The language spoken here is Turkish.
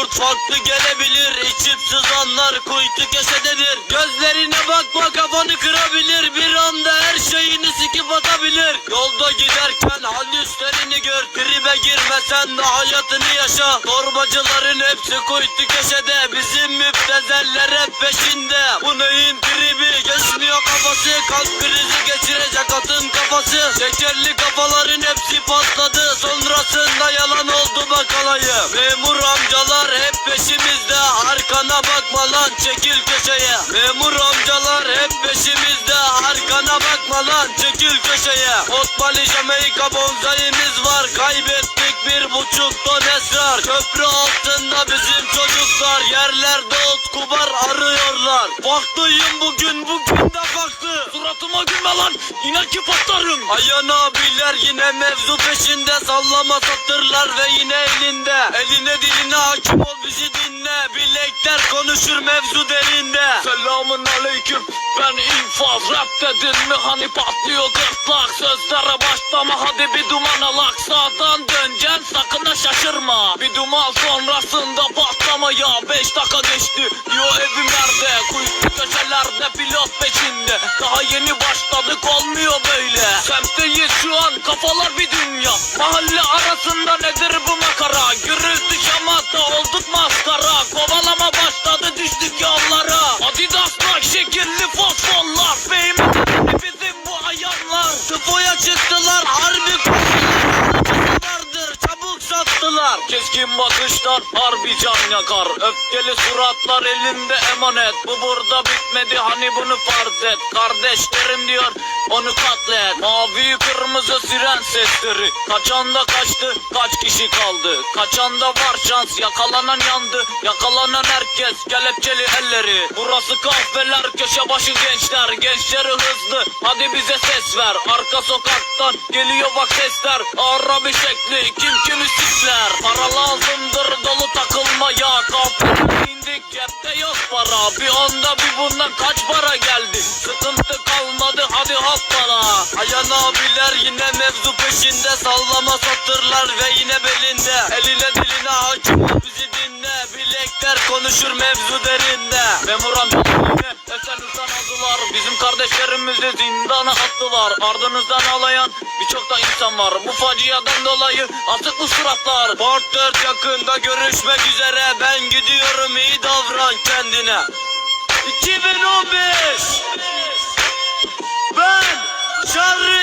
farklı gelebilir İçip sızanlar kuytu köşededir Gözlerine bakma kafanı kırabilir Bir anda her şeyini sikip atabilir. Yolda giderken halüslerini gör Tribe girmesen de hayatını yaşa. Torbacıların hepsi kuytu köşede Bizim müptezeller hep peşinde. Bu neyin tribi? Geçmiyor kafası Kalp bakma lan çekil köşeye. Memur amcalar hep peşimizde Arkana bakma lan çekil köşeye. Otmali Jamaica bonzayimiz var Kaybettik bir buçuk ton esrar. Köprü altında bizim çocuklar Yerlerde ot kubar arıyorlar. Baktıyım bugün bugün de baktı. Suratıma gülme lan inan ki patlarım. Ayan abiler yine mevzu peşinde Sallama satırlar ve yine elinde. Eline diline hakim ol bizi dinle konuşur mevzu derinde. Selamun aleyküm. Ben infaz rap dedin mi? Hani patlıyor gırtlak Sözlere başlama. Hadi bir duman alak Sağdan döneceksin sakın ha şaşırma. Bir duman sonrasında patlamaya Beş dakika geçti. Diyor evim nerede? Kuytu köşelerde pilot peşinde. Daha yeni başladık olmuyor böyle. Semtteyiz şu an kafalar bir dünya. Mahalle arasında nedir bu Tıfoya çıktılar harbi vardır çabuk sattılar. Keskin bakışlar harbi can yakar. Öfkeli suratlar elimde emanet. Bu burada bitmedi hani bunu farz et. Kardeşlerim diyor onu katlet. Mavi kırmızı siren sesleri. Kaçan da kaçtı kaç kişi kaldı? Kaçan da var şans yakalanan yandı. Yakalanan herkes kelepçeli elleri. Burası kahveler köşe başı gençler Gençleri hızlı hadi bize ses ver. Arka sokaktan geliyor bak sesler. Arabi şekli kim kimi sikler Para lazımdır dolu takılmaya. Kapıya indik cepte yok para. Bir onda bir bundan kaç para geldi? Sıkıntı kalmadı hadi hoppala Ayan abiler yine mevzu peşinde. Sallama satırlar ve yine belinde. Eline diline hakim bizi dinle. Bilekler konuşur mevzu derinde. Memur amca yine Bizim kardeşlerimizi zindana attılar Ardınızdan ağlayan birçok da insan var. Bu faciadan dolayı asık bu suratlar Port 4 yakında görüşmek üzere. Ben gidiyorum iyi davran kendine. 2015 Ben Şarrı